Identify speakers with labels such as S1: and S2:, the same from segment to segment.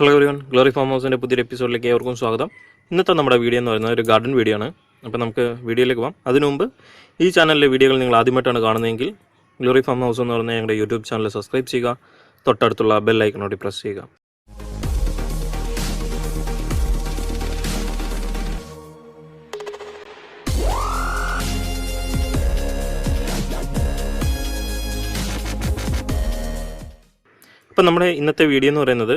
S1: Hello everyone glory farm ഹൗസിന്റെ പുതിയൊരു എപ്പിസോഡിലേക്ക് ഏവർക്കും സ്വാഗതം. ഇന്നത്തെ നമ്മുടെ വീഡിയോ എന്ന് പറയുന്നത് ഒരു ഗാർഡൻ വീഡിയോ ആണ്. അപ്പോൾ നമുക്ക് വീഡിയോയിലേക്ക് പോകാം അതിനു മുമ്പ് ഈ ചാനലിലെ വീഡിയോകൾ നിങ്ങൾ ആദ്യമായിട്ടാണ് കാണുന്നതെങ്കിൽ ഗ്ലോറി ഫാം ഹൗസ് എന്ന് പറയുന്ന ഞങ്ങളുടെ യൂട്യൂബ് ചാനൽ സബ്സ്ക്രൈബ് ചെയ്യുക. തൊട്ടടുത്തുള്ള ബെൽ ഐക്കണോടി പ്രസ് ചെയ്യുക. ഇപ്പം നമ്മുടെ ഇന്നത്തെ വീഡിയോ എന്ന് പറയുന്നത്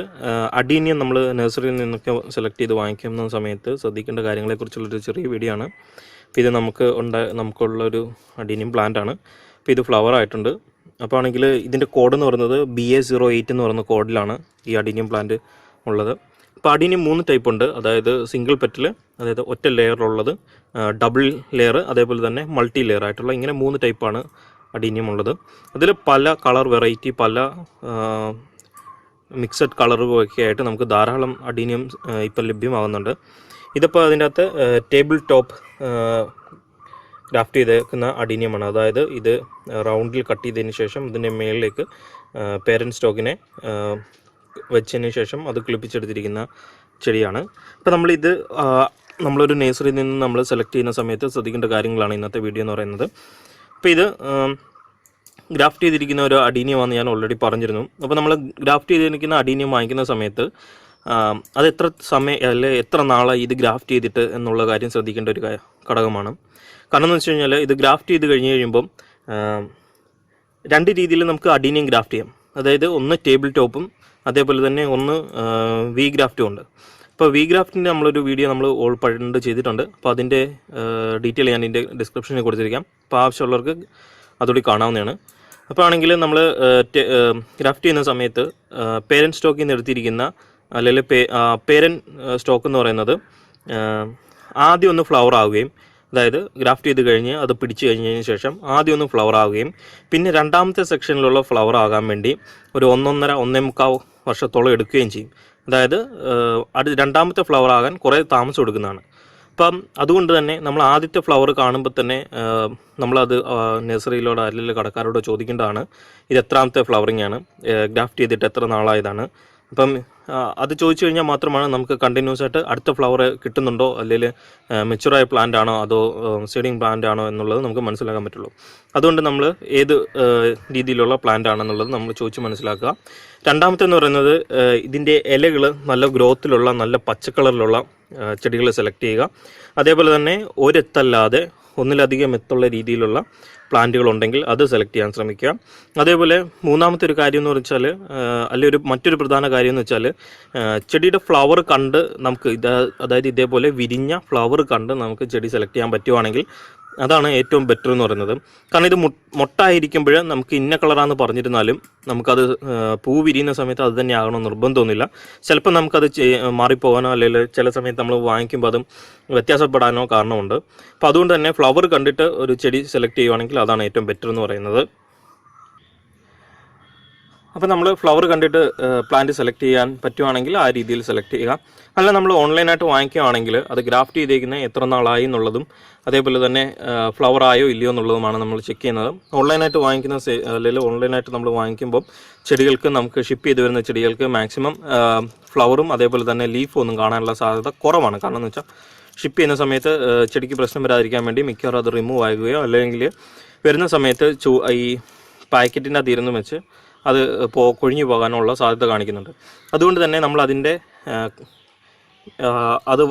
S1: അഡീനിയം നമ്മൾ നഴ്സറിയിൽ നിന്നൊക്കെ സെലക്ട് ചെയ്ത് വാങ്ങിക്കുന്ന സമയത്ത് ശ്രദ്ധിക്കേണ്ട കാര്യങ്ങളെക്കുറിച്ചുള്ളൊരു ചെറിയ വീഡിയോ ആണ്. അപ്പോൾ ഇത് നമുക്ക് ഉണ്ട നമുക്കുള്ളൊരു അഡീനിയം പ്ലാന്റ് ആണ്. അപ്പോൾ ഇത് ഫ്ലവർ ആയിട്ടുണ്ട്. അപ്പോൾ ആണെങ്കിൽ ഇതിന്റെ കോഡ് എന്ന് പറയുന്നത് ബി എ സീറോ എയ്റ്റ് എന്ന് പറയുന്ന കോഡിലാണ് ഈ അഡീനിയം പ്ലാന്റ് ഉള്ളത്. അപ്പോൾ അഡീനിയം മൂന്ന് ടൈപ്പ് ഉണ്ട്. അതായത് സിംഗിൾ പെറ്റൽ അതായത് ഒറ്റ ലെയറുള്ളത് ഡബിൾ ലെയർ അതേപോലെ തന്നെ മൾട്ടി ലെയർ ആയിട്ടുള്ള ഇങ്ങനെ മൂന്ന് ടൈപ്പാണ് അഡീനിയം ഉള്ളത് അതിൽ പല കളർ വെറൈറ്റി പല മിക്സഡ് കളറുകളൊക്കെ ആയിട്ട് നമുക്ക് ധാരാളം അഡീനിയം ഇപ്പം ലഭ്യമാകുന്നുണ്ട്. ഇതിപ്പോൾ അതിന്റെ അകത്ത് ടേബിൾ ടോപ്പ് ഗ്രാഫ്റ്റ് ചെയ്തേക്കുന്ന അഡീനിയമാണ് അതായത് ഇത് റൗണ്ടിൽ കട്ട് ചെയ്തതിന് ശേഷം ഇതിന്റെ മേളിലേക്ക് പേരന്റ് സ്റ്റോക്കിനെ വെച്ചതിന് ശേഷം അത് കിളിപ്പിച്ചെടുത്തിരിക്കുന്ന ചെടിയാണ്. അപ്പോൾ നമ്മളിത് നമ്മളൊരു നേഴ്സറിയിൽ നിന്ന് നമ്മൾ സെലക്ട് ചെയ്യുന്ന സമയത്ത് ശ്രദ്ധിക്കേണ്ട കാര്യങ്ങളാണ് ഇന്നത്തെ വീഡിയോ എന്ന് പറയുന്നത്. അപ്പോൾ ഇത് ഗ്രാഫ്റ്റ് ചെയ്തിരിക്കുന്ന ഒരു അഡീനിയമാണെന്ന് ഞാൻ ഓൾറെഡി പറഞ്ഞിരുന്നു. അപ്പോൾ നമ്മൾ ഗ്രാഫ്റ്റ് ചെയ്തിരിക്കുന്ന അഡീനിയം വാങ്ങിക്കുന്ന സമയത്ത് അത് എത്ര സമയം അല്ലെ എത്ര നാളായി ഇത് ഗ്രാഫ്റ്റ് ചെയ്തിട്ട് എന്നുള്ള കാര്യം ശ്രദ്ധിക്കേണ്ട ഒരു ഘടകമാണ്. കാരണം എന്ന് വെച്ച് കഴിഞ്ഞാൽ ഇത് ഗ്രാഫ്റ്റ് ചെയ്ത് കഴിഞ്ഞ് കഴിയുമ്പം രണ്ട് രീതിയിൽ നമുക്ക് അഡീനിയം ഗ്രാഫ്റ്റ് ചെയ്യാം. അതായത് ഒന്ന് ടേബിൾ ടോപ്പും അതേപോലെ തന്നെ ഒന്ന് വി ഗ്രാഫ്റ്റും ഉണ്ട്. അപ്പോൾ വി ഗ്രാഫ്റ്റിന്റെ നമ്മളൊരു വീഡിയോ നമ്മൾ ഓൾ പണ്ട് ചെയ്തിട്ടുണ്ട്. അപ്പോൾ അതിന്റെ ഡീറ്റെയിൽ ഞാൻ ഇതിന്റെ ഡിസ്ക്രിപ്ഷനിൽ കൊടുത്തിരിക്കാം. അപ്പോൾ ആവശ്യമുള്ളവർക്ക് അതുകൂടി കാണാവുന്നതാണ്. അപ്പോൾ ആണെങ്കിൽ നമ്മൾ ഗ്രാഫ്റ്റ് ചെയ്യുന്ന സമയത്ത് പേരന്റ് സ്റ്റോക്കിൽ നിന്ന് എടുത്തിരിക്കുന്ന അല്ലെങ്കിൽ പേരന്റ് സ്റ്റോക്ക് എന്ന് പറയുന്നത് ആദ്യം ഒന്ന് ഫ്ലവർ ആവുകയും അതായത് ഗ്രാഫ്റ്റ് ചെയ്ത് കഴിഞ്ഞ് അത് പിടിച്ചു കഴിഞ്ഞതിന് ശേഷം ആദ്യം ഒന്ന് ഫ്ലവർ ആവുകയും പിന്നെ രണ്ടാമത്തെ സെക്ഷനിലുള്ള ഫ്ലവർ ആകാൻ വേണ്ടി ഒരു ഒന്നൊന്നര ഒന്നേ മുക്കാൽ വർഷത്തോളം എടുക്കുകയും ചെയ്യും. അതായത് അടുത്ത രണ്ടാമത്തെ ഫ്ലവർ ആകാൻ കുറേ താമസം എടുക്കുന്നതാണ്. അപ്പം അതുകൊണ്ട് തന്നെ നമ്മൾ ആദ്യത്തെ ഫ്ലവർ കാണുമ്പോൾ തന്നെ നമ്മളത് നഴ്സറിയിലോടോ അല്ലെങ്കിൽ കടക്കാരോടോ ചോദിക്കേണ്ടതാണ് ഇത് എത്രാമത്തെ ഫ്ലവറിംഗ് ആണ് ഗ്രാഫ്റ്റ് ചെയ്തിട്ട് എത്ര നാളായതാണ് അപ്പം അത് ചോദിച്ചു കഴിഞ്ഞാൽ മാത്രമാണ് നമുക്ക് കണ്ടിന്യൂസ് ആയിട്ട് അടുത്ത ഫ്ലവർ കിട്ടുന്നുണ്ടോ? അല്ലെങ്കിൽ മെച്ചുറായ പ്ലാന്റ് ആണോ? അതോ സീഡിങ് പ്ലാന്റ് ആണോ എന്നുള്ളത് നമുക്ക് മനസ്സിലാക്കാൻ പറ്റുള്ളൂ. അതുകൊണ്ട് നമ്മൾ ഏത് രീതിയിലുള്ള പ്ലാന്റ് ആണെന്നുള്ളത് നമ്മൾ ചോദിച്ച് മനസ്സിലാക്കുക. രണ്ടാമത്തെ എന്ന് പറയുന്നത് ഇതിന്റെ ഇലകൾ നല്ല ഗ്രോത്തിലുള്ള നല്ല പച്ച കളറിലുള്ള ചെടികൾ സെലക്ട് ചെയ്യുക. അതേപോലെ തന്നെ ഒരെത്തല്ലാതെ ഒന്നിലധികം എത്തുള്ള രീതിയിലുള്ള പ്ലാന്റുകൾ ഉണ്ടെങ്കിൽ അത് സെലക്ട് ചെയ്യാൻ ശ്രമിക്കുക. അതേപോലെ മൂന്നാമത്തെ ഒരു കാര്യം എന്ന് വെച്ചാൽ അല്ലെങ്കിൽ ഒരു മറ്റൊരു പ്രധാന കാര്യം എന്ന് വെച്ചാൽ ചെടിയുടെ ഫ്ലവർ കണ്ട് നമുക്ക് ഇത് അതായത് ഇതേപോലെ വിരിഞ്ഞ ഫ്ലവർ കണ്ട് നമുക്ക് ചെടി സെലക്ട് ചെയ്യാൻ പറ്റുവാണെങ്കിൽ അതാണ് ഏറ്റവും ബെറ്റർ എന്ന് പറയുന്നത്. കാരണം ഇത് മുട്ടായിരിക്കുമ്പോൾ നമുക്ക് ഇന്ന കളറാന്ന് പറഞ്ഞിരുന്നാലും നമുക്കത് പൂ വിരിയുന്ന സമയത്ത് അത് തന്നെ ആകണം നിർബന്ധമൊന്നുമില്ല. ചിലപ്പോൾ നമുക്കത് മാറിപ്പോകാനോ അല്ലെങ്കിൽ ചില സമയത്ത് നമ്മൾ വാങ്ങിക്കുമ്പോൾ അതും വ്യത്യാസപ്പെടാനോ കാരണമുണ്ട്. അപ്പോൾ അതുകൊണ്ട് തന്നെ ഫ്ലവർ കണ്ടിട്ട് ഒരു ചെടി സെലക്ട് ചെയ്യുവാണെങ്കിൽ അതാണ് ഏറ്റവും ബെറ്റർ എന്ന് പറയുന്നത്. അപ്പോൾ നമ്മൾ ഫ്ലവർ കണ്ടിട്ട് പ്ലാന്റ് സെലക്ട് ചെയ്യാൻ പറ്റുവാണെങ്കിൽ ആ രീതിയിൽ സെലക്ട് ചെയ്യുക. അല്ല നമ്മൾ ഓൺലൈനായിട്ട് വാങ്ങിക്കുകയാണെങ്കിൽ അത് ഗ്രാഫ്റ്റ് ചെയ്തേക്കുന്ന എത്ര നാളായി എന്നുള്ളതും അതേപോലെ തന്നെ ഫ്ലവർ ആയോ ഇല്ലയോ എന്നുള്ളതുമാണ് നമ്മൾ ചെക്ക് ചെയ്യുന്നത്. ഓൺലൈനായിട്ട് വാങ്ങിക്കുന്ന അല്ലെങ്കിൽ ഓൺലൈനായിട്ട് നമ്മൾ വാങ്ങിക്കുമ്പോൾ ചെടികൾക്ക് നമുക്ക് ഷിപ്പ് ചെയ്ത് വരുന്ന ചെടികൾക്ക് മാക്സിമം ഫ്ലവറും അതേപോലെ തന്നെ ലീഫും ഒന്നും കാണാനുള്ള സാധ്യത കുറവാണ്. കാരണം എന്ന് വെച്ചാൽ ഷിപ്പ് ചെയ്യുന്ന സമയത്ത് ചെടിക്ക് പ്രശ്നം വരാതിരിക്കാൻ വേണ്ടി മിക്കവാറും അത് റിമൂവ് ആകുകയോ അല്ലെങ്കിൽ വരുന്ന സമയത്ത് ഈ പാക്കറ്റിന്റെ അതിരുന്ന് വെച്ച് അത് പോ കൊഴിഞ്ഞു പോകാനുള്ള സാധ്യത കാണിക്കുന്നുണ്ട്. അതുകൊണ്ട് തന്നെ നമ്മൾ അതിന്റെ അത്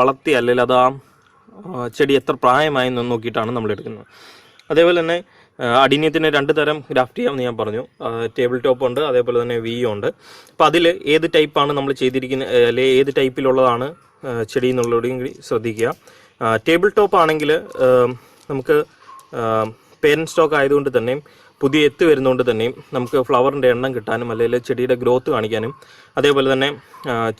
S1: വളർത്തി അല്ലെങ്കിൽ അത് ആ ചെടി എത്ര പ്രായമായി എന്ന് നോക്കിയിട്ടാണ് നമ്മൾ എടുക്കുന്നത്. അതേപോലെ തന്നെ അടിനീയത്തിന് രണ്ട് തരം ഗ്രാഫ്റ്റ് ചെയ്യാമെന്ന് ഞാൻ പറഞ്ഞു. ടേബിൾ ടോപ്പ് ഉണ്ട് അതേപോലെ തന്നെ വി ഉണ്ട്. അപ്പോൾ അതിൽ ഏത് ടൈപ്പാണ് നമ്മൾ ചെയ്തിരിക്കുന്നത് അല്ലെങ്കിൽ ഏത് ടൈപ്പിലുള്ളതാണ് ചെടി എന്നുള്ളതും കൂടി ശ്രദ്ധിക്കുക. ടേബിൾ ടോപ്പ് ആണെങ്കിൽ നമുക്ക് പേരന്റ് സ്റ്റോക്ക് ആയതുകൊണ്ട് തന്നെയും പുതിയ എത്ത് വരുന്നതുകൊണ്ട് തന്നെയും നമുക്ക് ഫ്ലവറിന്റെ എണ്ണം കിട്ടാനും അല്ലെങ്കിൽ ചെടിയുടെ ഗ്രോത്ത് കാണിക്കാനും അതേപോലെ തന്നെ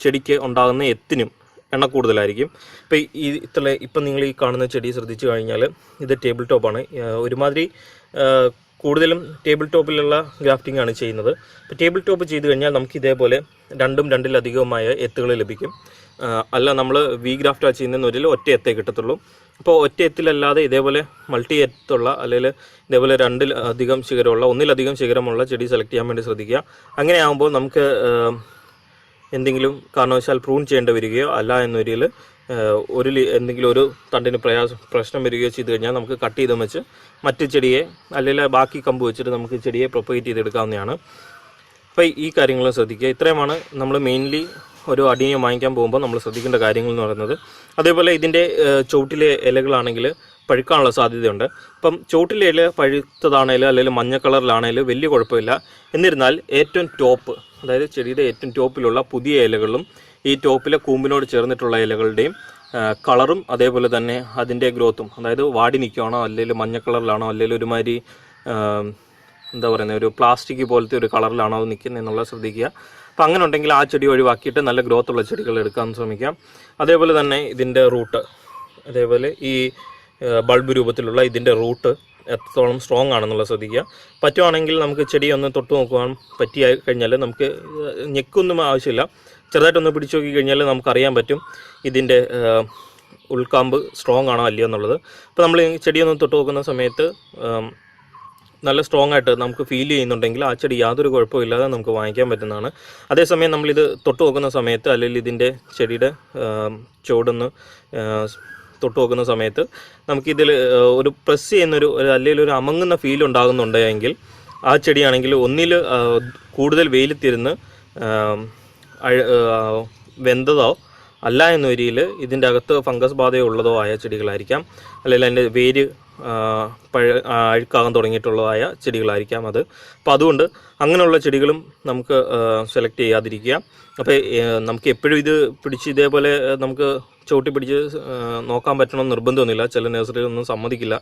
S1: ചെടിക്ക് ഉണ്ടാകുന്ന എത്തിനും എണ്ണ കൂടുതലായിരിക്കും. ഇപ്പോൾ ഈ ഇത്ര ഇപ്പം നിങ്ങൾ ഈ കാണുന്ന ചെടി ശ്രദ്ധിച്ചു കഴിഞ്ഞാൽ ഇത് ടേബിൾ ടോപ്പാണ് ഒരുമാതിരി കൂടുതലും ടേബിൾ ടോപ്പിലുള്ള ഗ്രാഫ്റ്റിംഗ് ആണ് ചെയ്യുന്നത്. ഇപ്പോൾ ടേബിൾ ടോപ്പ് ചെയ്ത് കഴിഞ്ഞാൽ നമുക്ക് ഇതേപോലെ രണ്ടും രണ്ടിലധികവുമായ എത്തുകൾ ലഭിക്കും. അല്ല നമ്മൾ വി ഗ്രാഫ്റ്റാണ് ചെയ്യുന്ന ഒരിൽ ഒറ്റ എത്തേ കിട്ടത്തുള്ളൂ. അപ്പോൾ ഒറ്റ എത്തിലല്ലാതെ ഇതേപോലെ മൾട്ടി എത്തുള്ള അല്ലെങ്കിൽ ഇതേപോലെ രണ്ടിൽ അധികം ശിഖരമുള്ള ഒന്നിലധികം ശിഖരമുള്ള ചെടി സെലക്ട് ചെയ്യാൻ വേണ്ടി ശ്രദ്ധിക്കുക. അങ്ങനെ ആകുമ്പോൾ നമുക്ക് എന്തെങ്കിലും കാരണവശാൽ പ്രൂൺ ചെയ്യേണ്ടി വരികയോ അല്ല എന്നൊരിൽ ഒരു എന്തെങ്കിലും ഒരു തണ്ടിന് പ്രയാസം പ്രശ്നം വരികയോ ചെയ്ത് കഴിഞ്ഞാൽ നമുക്ക് കട്ട് ചെയ്ത് വെച്ച് മറ്റ് ചെടിയെ അല്ലെങ്കിൽ ബാക്കി കമ്പ് വെച്ചിട്ട് നമുക്ക് ചെടിയെ പ്രൊപ്പഗേറ്റ് ചെയ്തെടുക്കാവുന്നതാണ്. അപ്പോൾ ഈ കാര്യങ്ങൾ ശ്രദ്ധിക്കുക. ഇത്രയുമാണ് നമ്മൾ മെയിൻലി ഒരു അടീനിയം വാങ്ങിക്കാൻ പോകുമ്പോൾ നമ്മൾ ശ്രദ്ധിക്കേണ്ട കാര്യങ്ങൾ എന്ന് പറയുന്നത്. അതേപോലെ ഇതിന്റെ ചുവട്ടിലെ ഇലകളാണെങ്കിൽ പഴുക്കാനുള്ള സാധ്യതയുണ്ട്. അപ്പം ചുവട്ടിലെ ഇല പഴുത്തതാണേലും അല്ലെങ്കിൽ മഞ്ഞ കളറിലാണേലും വലിയ കുഴപ്പമില്ല. എന്നിരുന്നാൽ ഏറ്റവും ടോപ്പ് അതായത് ചെടിയുടെ ഏറ്റവും ടോപ്പിലുള്ള പുതിയ ഇലകളും ഈ ടോപ്പിലെ കൂമ്പിനോട് ചേർന്നിട്ടുള്ള ഇലകളുടെയും കളറും അതേപോലെ തന്നെ അതിന്റെ ഗ്രോത്തും അതായത് വാടി നിൽക്കുകയാണോ അല്ലെങ്കിൽ മഞ്ഞ കളറിലാണോ അല്ലെങ്കിൽ ഒരുമാതിരി എന്താ പറയുന്നത് ഒരു പ്ലാസ്റ്റിക് പോലത്തെ ഒരു കളറിലാണോ അത് നിൽക്കുന്നത് എന്നുള്ളത് ശ്രദ്ധിക്കുക. അപ്പോൾ അങ്ങനെ ഉണ്ടെങ്കിൽ ആ ചെടി ഒഴിവാക്കിയിട്ട് നല്ല ഗ്രോത്ത് ഉള്ള ചെടികൾ എടുക്കാൻ ശ്രമിക്കാം. അതേപോലെ തന്നെ ഇതിന്റെ റൂട്ട് അതേപോലെ ഈ ബൾബ് രൂപത്തിലുള്ള ഇതിന്റെ റൂട്ട് എത്രത്തോളം സ്ട്രോങ് ആണെന്നുള്ളത് ശ്രദ്ധിക്കുക. പറ്റുവാണെങ്കിൽ നമുക്ക് ചെടി ഒന്ന് തൊട്ട് നോക്കുവാൻ പറ്റിയ കഴിഞ്ഞാൽ നമുക്ക് ഞെക്കൊന്നും ആവശ്യമില്ല. ചെറുതായിട്ടൊന്ന് പിടിച്ചു നോക്കി കഴിഞ്ഞാൽ നമുക്കറിയാൻ പറ്റും ഇതിന്റെ ഉൾക്കാമ്പ് സ്ട്രോങ് ആണോ അല്ലയോ എന്നുള്ളത്. അപ്പോൾ നമ്മൾ ചെടിയൊന്ന് തൊട്ട് നോക്കുന്ന സമയത്ത് നല്ല സ്ട്രോങ് ആയിട്ട് നമുക്ക് ഫീൽ ചെയ്യുന്നുണ്ടെങ്കിൽ ആ ചെടി യാതൊരു കുഴപ്പമില്ലാതെ നമുക്ക് വാങ്ങിക്കാൻ പറ്റുന്നതാണ്. അതേസമയം നമ്മളിത് തൊട്ട് നോക്കുന്ന സമയത്ത് അല്ലെങ്കിൽ ഇതിന്റെ ചെടിയുടെ ചുവടൊന്ന് തൊട്ട് നോക്കുന്ന സമയത്ത് നമുക്കിതിൽ ഒരു പ്രസ് ചെയ്യുന്നൊരു അല്ലെങ്കിൽ ഒരു അമങ്ങുന്ന ഫീൽ ഉണ്ടാകുന്നുണ്ടെങ്കിൽ ആ ചെടിയാണെങ്കിൽ ഒന്നിൽ കൂടുതൽ വെയിലത്തിരുന്ന് വെന്തതോ അല്ല എന്ന രീതിയിൽ ഇതിന്റെ അകത്ത് ഫംഗസ് ബാധയുള്ളതോ ആയ ചെടികളായിരിക്കാം. അല്ലെങ്കിൽ അതിന്റെ വേര് പഴ അഴുക്കാകാൻ തുടങ്ങിയിട്ടുള്ളതായ ചെടികളായിരിക്കാം അത്. അപ്പോൾ അതുകൊണ്ട് അങ്ങനെയുള്ള ചെടികളും നമുക്ക് സെലക്ട് ചെയ്യാതിരിക്കുക. അപ്പോൾ നമുക്ക് എപ്പോഴും ഇത് പിടിച്ച് ഇതേപോലെ നമുക്ക് ചവിട്ടി പിടിച്ച് നോക്കാൻ പറ്റണമെന്ന് നിർബന്ധമൊന്നുമില്ല. ചില നഴ്സറികളൊന്നും സമ്മതിക്കില്ല.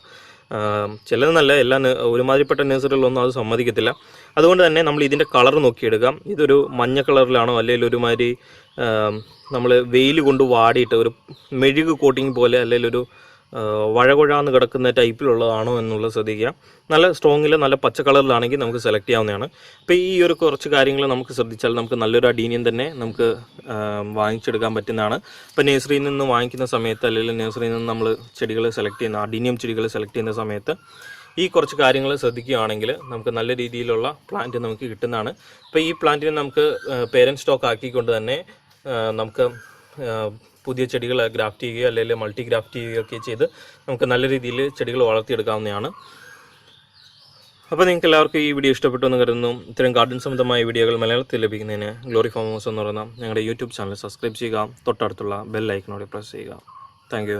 S1: ചിലതെന്നല്ല എല്ലാ ഒരുമാതിരിപ്പെട്ട നേഴ്സറികളൊന്നും അത് സമ്മതിക്കത്തില്ല. അതുകൊണ്ട് തന്നെ നമ്മൾ ഇതിന്റെ കളർ നോക്കിയെടുക്കാം ഇതൊരു മഞ്ഞ കളറിലാണോ അല്ലെങ്കിൽ ഒരുമാതിരി നമ്മൾ വെയിൽ കൊണ്ട് വാടിയിട്ട് ഒരു മെഴുക് കോട്ടിങ് പോലെ അല്ലെങ്കിൽ ഒരു വഴകുഴാന്ന് കിടക്കുന്ന ടൈപ്പിലുള്ളതാണോ എന്നുള്ളത് ശ്രദ്ധിക്കുക. നല്ല സ്ട്രോങ്ങിൽ നല്ല പച്ച കളറിലാണെങ്കിൽ നമുക്ക് സെലക്ട് ചെയ്യാവുന്നതാണ്. അപ്പോൾ ഈ ഒരു കുറച്ച് കാര്യങ്ങൾ നമുക്ക് ശ്രദ്ധിച്ചാൽ നമുക്ക് നല്ലൊരു അഡീനിയം തന്നെ നമുക്ക് വാങ്ങിച്ചെടുക്കാൻ പറ്റുന്നതാണ്. ഇപ്പോൾ നേഴ്സറിയിൽ നിന്ന് വാങ്ങിക്കുന്ന സമയത്ത് അല്ലെങ്കിൽ നേഴ്സറിയിൽ നിന്ന് നമ്മൾ ചെടികൾ സെലക്ട് ചെയ്യുന്ന അഡീനിയം ചെടികൾ സെലക്ട് ചെയ്യുന്ന സമയത്ത് ഈ കുറച്ച് കാര്യങ്ങൾ ശ്രദ്ധിക്കുകയാണെങ്കിൽ നമുക്ക് നല്ല രീതിയിലുള്ള പ്ലാന്റ് നമുക്ക് കിട്ടുന്നതാണ്. അപ്പോൾ ഈ പ്ലാന്റിനെ നമുക്ക് പേരന്റ് സ്റ്റോക്ക് ആക്കിക്കൊണ്ട് തന്നെ നമുക്ക് പുതിയ ചെടികൾ ഗ്രാഫ്റ്റ് ചെയ്യുകയോ അല്ലെങ്കിൽ മൾട്ടി ഗ്രാഫ്റ്റ് ചെയ്യുകയോ ഒക്കെ ചെയ്ത് നമുക്ക് നല്ല രീതിയിൽ ചെടികൾ വളർത്തിയെടുക്കാവുന്നതാണ്. അപ്പോൾ നിങ്ങൾക്ക് എല്ലാവർക്കും ഈ വീഡിയോ ഇഷ്ടപ്പെട്ടു എന്ന് കരുതുന്നു. ഇത്തരം ഗാർഡൻ സംബന്ധമായ വീഡിയോകൾ മലയാളത്തിൽ ലഭിക്കുന്നതിന് ഗ്ലോറി ഫാമേഴ്സ് എന്ന് പറയുന്ന ഞങ്ങളുടെ യൂട്യൂബ് ചാനൽ സബ്സ്ക്രൈബ് ചെയ്യുക. തൊട്ടടുത്തുള്ള ബെൽ പ്രസ് ചെയ്യുക. താങ്ക്